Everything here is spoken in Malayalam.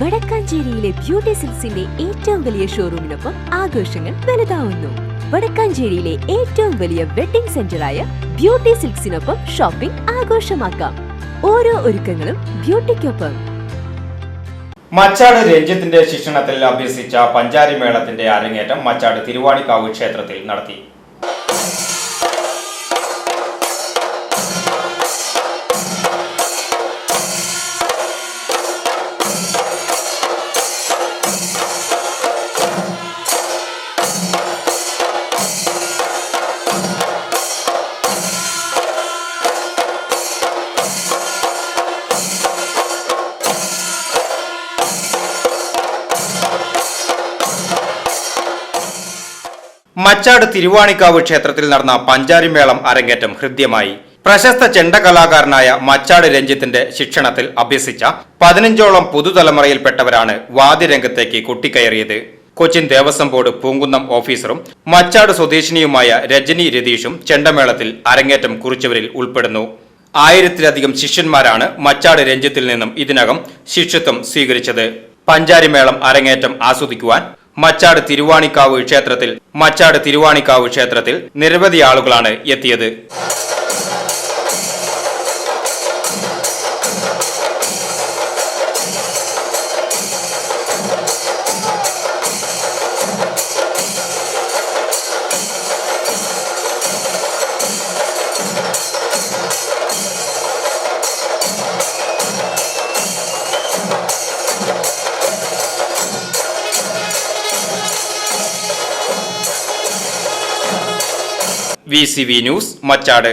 വടക്കാഞ്ചേരിയിലെ ബ്യൂട്ടി സിൽസിന്റെ ഏറ്റവും വലിയ ഷോറൂമിനൊപ്പം ആഘോഷങ്ങൾ വലുതാവുന്നു. വടക്കാഞ്ചേരിയിലെ ഏറ്റവും വലിയ വെഡിംഗ് സെന്ററായ ബ്യൂട്ടി സിൽക്സിനൊപ്പം ഷോപ്പിംഗ് ആഘോഷമാക്കാം. ഓരോ ഒരുക്കങ്ങളും ബ്യൂട്ടിക്കൊപ്പം. മച്ചാട് രഞ്ജിത്തിന്റെ ശിക്ഷണത്തിൽ അഭ്യസിച്ച പഞ്ചാരി മേളത്തിന്റെ അരങ്ങേറ്റം മച്ചാട് തിരുവാണിക്കാവ് ക്ഷേത്രത്തിൽ നടത്തി. മച്ചാട് തിരുവാണിക്കാവ് ക്ഷേത്രത്തിൽ നടന്ന പഞ്ചാരിമേളം അരങ്ങേറ്റം ഹൃദ്യമായി. പ്രശസ്ത ചെണ്ട കലാകാരനായ മച്ചാട് രഞ്ജിത്തിന്റെ ശിക്ഷണത്തിൽ അഭ്യസിച്ച പതിനഞ്ചോളം പുതുതലമുറയിൽപ്പെട്ടവരാണ് വാദ്യരംഗത്തേക്ക് കുട്ടിക്കയറിയത്. കൊച്ചിൻ ദേവസ്വം ബോർഡ് പൂങ്കുന്നം ഓഫീസറും മച്ചാട് സ്വദേശിനിയുമായ രജനി രതീഷും ചെണ്ടമേളത്തിൽ അരങ്ങേറ്റം കുറിച്ചവരിൽ ഉൾപ്പെടുന്നു. ആയിരത്തിലധികം ശിഷ്യന്മാരാണ് മച്ചാട് രഞ്ജിത്തിൽ നിന്നും ഇതിനകം ശിഷ്യത്വം സ്വീകരിച്ചത്. പഞ്ചാരിമേളം അരങ്ങേറ്റം ആസ്വദിക്കുവാൻ മച്ചാട് തിരുവാണിക്കാവ് ക്ഷേത്രത്തിൽ മച്ചാട് തിരുവാണിക്കാവ് ക്ഷേത്രത്തിൽ നിരവധി ആളുകളാണ് എത്തിയത്. V news Machad